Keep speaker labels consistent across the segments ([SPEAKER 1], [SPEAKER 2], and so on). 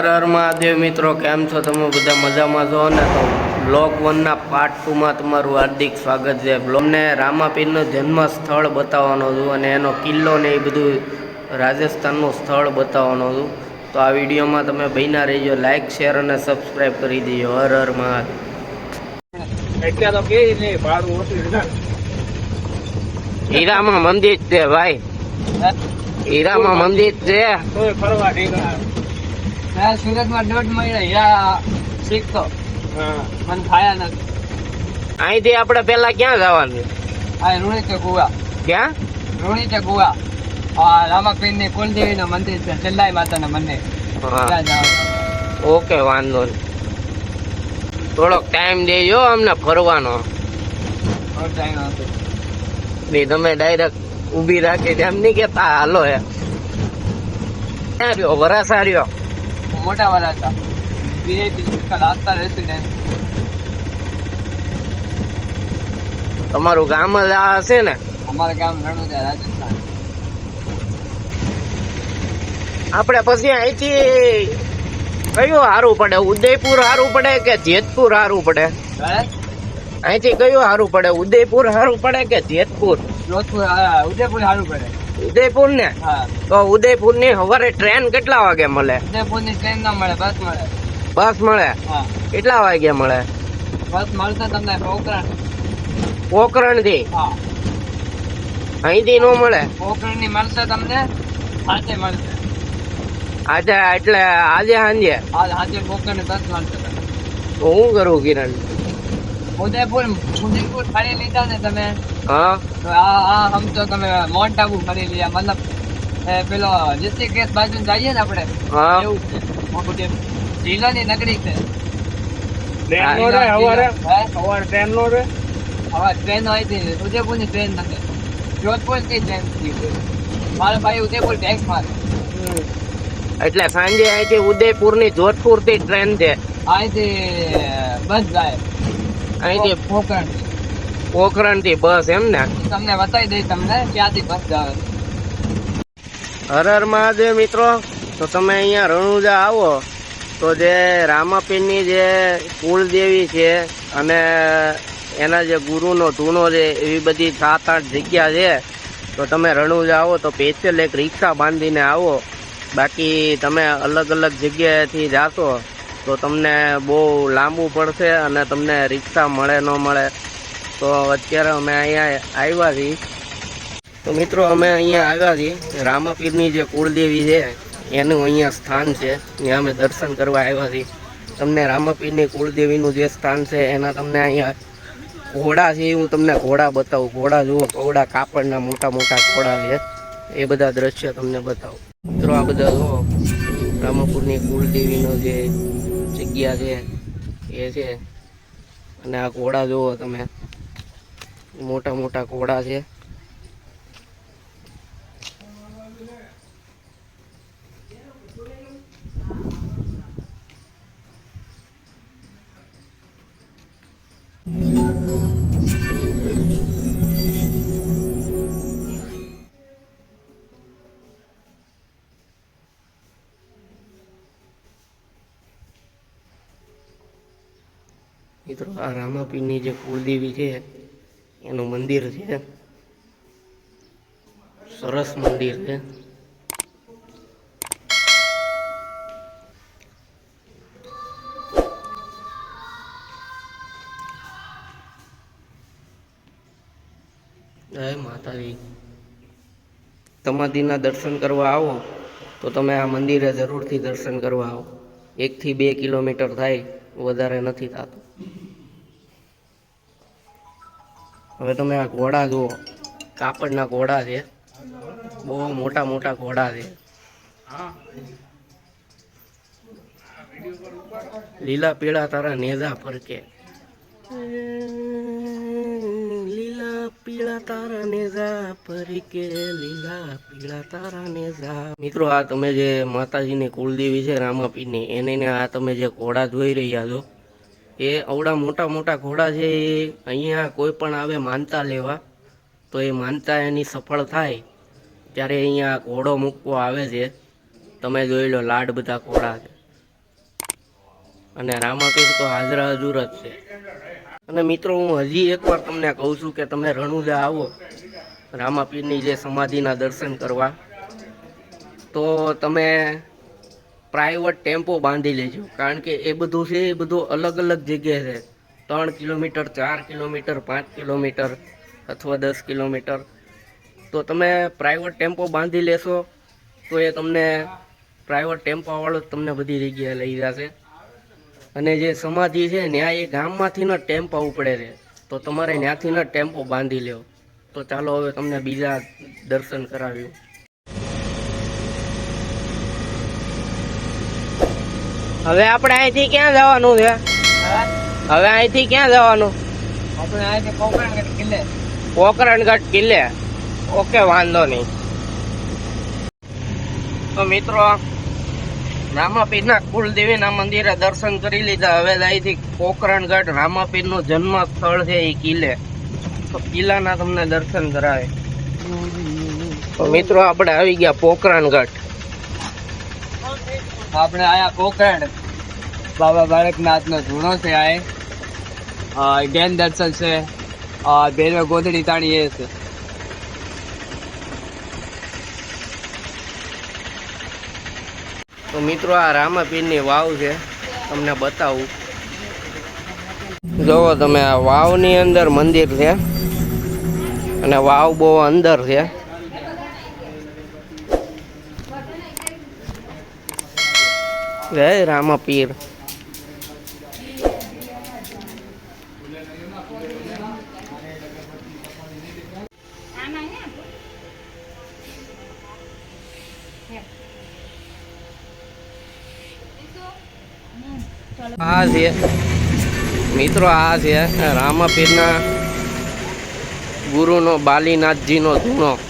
[SPEAKER 1] હર હર મહાદેવ મિત્રો કેમ છો તમે? બધા મજામાં છો? ને તો બ્લોક વનના પાર્ટ ટુમાં તમારું હાર્દિક સ્વાગત છે. બ્લોગને રામાપીરનું જન્મ સ્થળ બતાવવાનો છું અને એનો કિલ્લો ને એ બધું રાજસ્થાનનું સ્થળ બતાવવાનો છું. તો આ વિડીયોમાં તમે બન્યા રહીજો. લાઇક શેર અને સબસ્ક્રાઈબ કરી દેજો. હર હર મહાદેવ. હીરામાં મંદિર છે ભાઈ. હીરામાં મંદિર છે.
[SPEAKER 2] ફરવા.
[SPEAKER 3] હા સુરતમાં દોઢ મહિના હીરા શીખતો.
[SPEAKER 2] હા.
[SPEAKER 3] મને ખાયા નથી.
[SPEAKER 1] અહીંથી આપણે પહેલા ક્યાં જવાનું?
[SPEAKER 3] આ રૂણી તે ગુવા
[SPEAKER 1] ક્યાં?
[SPEAKER 3] રૂણી તે ગુવા આ રામાપીરની કુલદેવી નું મંદિર છે ચંદાઈ માતા નું મંદિર.
[SPEAKER 1] હા. ઓકે વાંધો નહીં. થોડોક ટાઈમ દેજો અમને ફરવાનો. નહીં તમે ડાયરેક્ટ ઊભી રાખી એમ નહીં કેતા હાલો એ ક્યાં રહ્યો? વરાસા રહ્યો?
[SPEAKER 3] મોટા વાળા હતા વીઆઈપી આસ્થા રેસિડેન્ટ
[SPEAKER 1] તમારું ગામ જ આ હશે ને?
[SPEAKER 3] અમારા ગામ રણોદા રાજસ્થાન.
[SPEAKER 1] આપણે પછી અહીંથી કયું સારું પડે? ઉદયપુર સારું પડે કે જેતપુર સારું પડે? અહીંથી કયું સારું પડે? ઉદયપુર સારું પડે કે જેતપુર?
[SPEAKER 3] જોધપુર ઉદયપુર સારું પડે.
[SPEAKER 1] ઉદયપુર ને
[SPEAKER 3] હા.
[SPEAKER 1] તો ઉદયપુરની સવારે ટ્રેન કેટલા વાગે મળે?
[SPEAKER 3] ઉદયપુરની ટ્રેન ના મળે બસ મળે.
[SPEAKER 1] બસ મળે?
[SPEAKER 3] હા.
[SPEAKER 1] કેટલા વાગે મળે?
[SPEAKER 3] બસ મળશે તમને
[SPEAKER 1] પોકરણ પોકરણથી
[SPEAKER 3] હા.
[SPEAKER 1] અહીંથી નો મળે?
[SPEAKER 3] પોકરણની મળશે તમને સાંજે મળશે.
[SPEAKER 1] આજે એટલે આજે સાંજે?
[SPEAKER 3] આજે પોકરણ બસ મળશે
[SPEAKER 1] હું કરું કિરણ?
[SPEAKER 3] ઉદયપુર ઉદયપુર ફરી લીધા ને તમે?
[SPEAKER 1] હા.
[SPEAKER 3] હા આ આ આમ તો તમે મોન્ટ આબુ ફરી લીધા. મતલબ પેલો ઋષિકેશ બાજુ જઈએ ને આપણે?
[SPEAKER 1] હા.
[SPEAKER 3] એવું છે. ઉદયપુર જિલ્લાની નગરી છે.
[SPEAKER 2] ટ્રેન નો રે? હવારે હવારે ટ્રેન નો રે?
[SPEAKER 3] હવે ટ્રેન હોય છે. ઉદયપુરની ટ્રેન નથી જોધપુરથી ટ્રેન મારા ભાઈ ઉદયપુર ટેક્સ
[SPEAKER 1] એટલે સાંજે અહીંથી ઉદયપુરની જોધપુરથી ટ્રેન છે.
[SPEAKER 3] અહીંથી બસ જાય.
[SPEAKER 1] અહીંથી
[SPEAKER 3] પોખરણ
[SPEAKER 1] પોકરણથી બસ એમ ને?
[SPEAKER 3] તમને બતાવી દઈ તમને ક્યાંથી બસ જાવે.
[SPEAKER 1] હર હર મહાદેવ મિત્રો. તો તમે અહીંયા રણુજા આવો. તો જે રામાપીરની જે કુળદેવી છે અને એના જે ગુરુનો ધૂનો છે એવી બધી સાત આઠ જગ્યા છે. તો તમે રણુજા આવો તો સ્પેશિયલ એક રિક્ષા બાંધીને આવો. બાકી તમે અલગ અલગ જગ્યાએથી જાશો. તો તમને બહુ લાંબુ પડશે અને તમને રિક્ષા મળે ન મળે. તો અત્યારે અમે અહીંયા આવ્યા છીએ. તો મિત્રો, અમે અહીંયા આવ્યા છીએ. રામાપીરની જે કુળદેવી છે, એનું અહીંયા સ્થાન છે. ત્યાં અમે દર્શન કરવા આવ્યા છીએ. તમને રામાપીરની કુળદેવીનું જે સ્થાન છે, એના તમને અહીંયા ઘોડા છે, હું તમને ઘોડા બતાવું. ઘોડા જુઓ, ઘોડા કાપડના મોટા મોટા ઘોડા છે. એ બધા દ્રશ્ય તમને બતાવું. મિત્રો, આ બધા જુઓ. રામાપુરની કુળદેવીનો જે જગ્યા છે એ છે. અને આ ઘોડા જુઓ તમે. મોટા મોટા ઘોડા છે. મિત્રો, આ રામાપીરની જે કુળદેવી છે, એનું મંદિર છે. સરસ મંદિર છે. જય માતાજી. તમાદીના દર્શન કરવા આવો, તો તમે આ મંદિરે જરૂરથી દર્શન કરવા આવો. એકથી બે કિલોમીટર થાય, વધારે નથી થતું. હવે તમે આ ઘોડા જુઓ. કાપડના ઘોડા છે. બહુ મોટા મોટા ઘોડા છે. લીલા પીળા તારા નેજા ફરકે. લીલા પીળા તારા નેજા ફરકે. લીલા પીળા તારા નેજા. મિત્રો, આ તમે જે માતાજીની કુલદેવી છે રામાપીની એને આ તમે જે ઘોડા જોઈ રહ્યા છો એ અવડા મોટા મોટા ઘોડા છે, એ અહીંયા કોઈ પણ આવે માનતા લેવા, તો એ માનતા એની સફળ થાય, ત્યારે અહીંયા ઘોડો મૂકવો આવે છે. તમે જોઈ લો, લાડ બધા ઘોડા છે. અને રામાપીર તો હાજરા હજુર જ છે. અને મિત્રો, હું હજી એકવાર તમને કહું છું કે તમે રણુજા આવો, રામાપીરની જે સમાધિના દર્શન કરવા. તો તમે પ્રાઇવેટ ટેમ્પો બાંધી લેજો. કારણ કે એ બધું છે, એ બધું અલગ અલગ જગ્યાએ છે ત્રણ કિલોમીટર, ચાર કિલોમીટર, પાંચ કિલોમીટર અથવા દસ કિલોમીટર. તો તમે પ્રાઇવેટ ટેમ્પો બાંધી લેશો, તો એ તમને પ્રાઇવેટ ટેમ્પોવાળો તમને બધી જગ્યાએ લઈ જશે. અને જે સમાધિ છે, ત્યાં એ ગામમાંથી ન ટેમ્પો ઉપડે છે તો તમારે ત્યાંથી ન ટેમ્પો બાંધી લ્યો. તો ચાલો હવે તમને બીજા દર્શન કરાવ્યું હવે આપણે અહીંથી ક્યાં જવાનું છે? હવે અહીંથી ક્યાં જવાનું?
[SPEAKER 3] આપણે અહીંથી કોકણ કિલ્લે.
[SPEAKER 1] પોકરણગઢ કિલ્લે? ઓકે વાંધો નહીં. તો મિત્રો રામાપીરના કુલદેવીના મંદિરે દર્શન કરી લીધા. હવે અહીંથી પોકરણગઢ રામાપીરનું જન્મ સ્થળ છે એ કિલ્લે. તો કિલ્લાના તમને દર્શન કરાવે. તો મિત્રો આપણે આવી ગયા પોકરણગઢ
[SPEAKER 3] આપણે આયા કોકણ બાબા બાળકનાથ નો જૂનો છે આ જ્ઞાન દર્શન છે. આ ગોધડી તાણી એ છે.
[SPEAKER 1] તો મિત્રો, આ રામાપીરની વાવ છે. તમને બતાવું. જોવો તમે, આ વાવની અંદર મંદિર છે. અને વાવ બહુ અંદર છે. જય રામાપીર આ છે. મિત્રો આ છે રામાપીરના ગુરુનો બાલીનાથજીનો ધૂણો.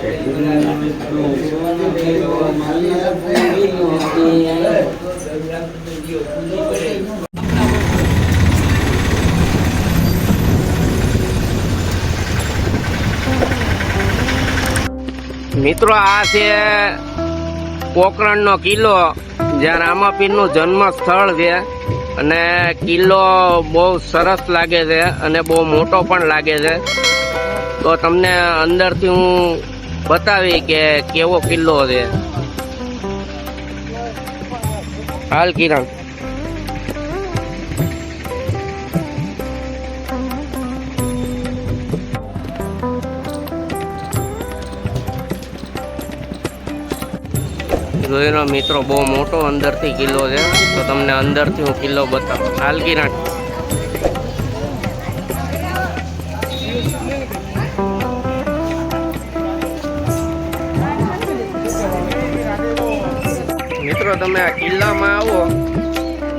[SPEAKER 1] મિત્રો, આ છે પોખરણનો કિલ્લો, જ્યાં રામાપીરનું જન્મ સ્થળ છે. અને કિલ્લો બહુ સરસ લાગે છે અને બહુ મોટો પણ લાગે છે. તો તમને અંદરથી હું બતાવી કે કેવો કિલ્લો છે. હાલ કિરણ. જોઈ મિત્રો બહુ મોટો અંદરથી કિલ્લો છે, તો તમને અંદરથી હું કિલ્લો બતાવું. હાલ કિરણ. તમે કિલ્લામાં આવો,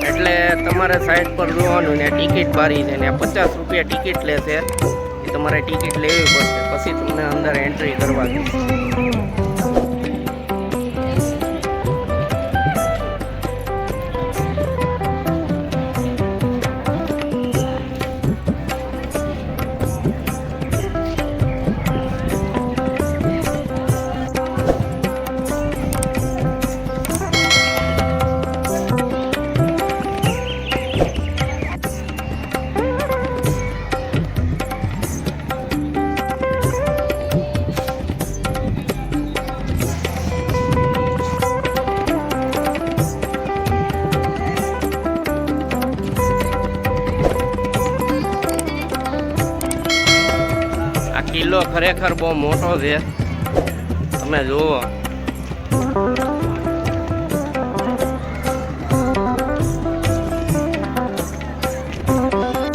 [SPEAKER 1] એટલે તમારે સાઈડ પર જોવાનું ને ટિકિટ બારી છે ને પચાસ રૂપિયા ટિકિટ લેશે. એ તમારે ટિકિટ લેવી પડશે. પછી તમને અંદર એન્ટ્રી કરવાની. આ કિલ્લો ખરેખર બહુ મોટો છે. તમે જુઓ.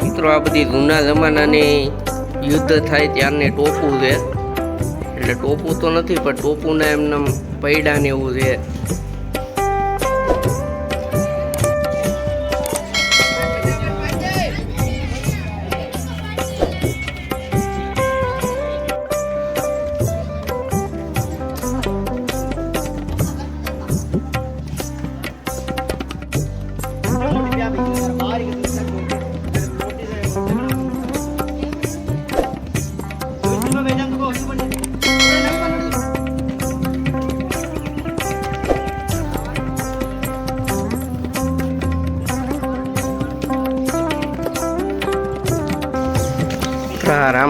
[SPEAKER 1] મિત્રો, આ બધી જૂના જમાનાની યુદ્ધ થાય ત્યારની ટોપું છે. એટલે ટોપું તો નથી, પણ ટોપુના એમને પૈડા ને એવું છે.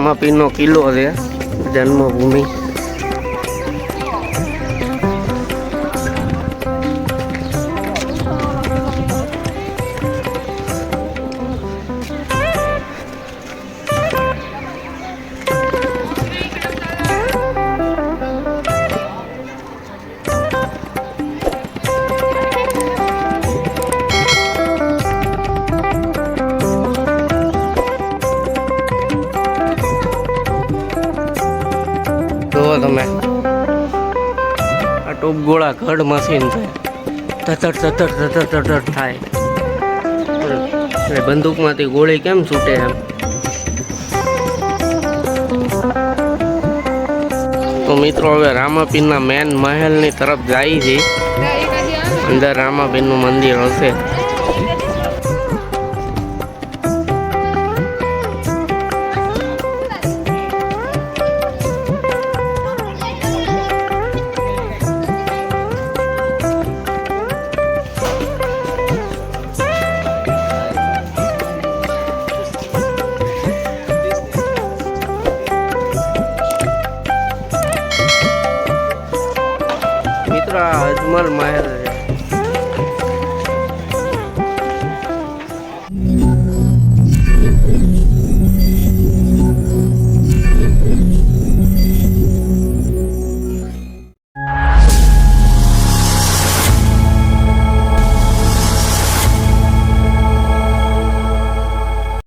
[SPEAKER 1] રામાપીરનો કિલ્લો છે જન્મભૂમિ. જુઓ તમે. આ ટોપ ગોળા ઘડ મશીન છે. તતર તતર તતર તતર થાય. એટલે બંદૂકમાંથી ગોળી કેમ છૂટે એમ? તો મિત્રો હવે રામાપીરના મેન મહેલની તરફ જાય છે. અંદર રામાપીરનું મંદિર હશે. મિત્રો આ અજમલ મહેલ છે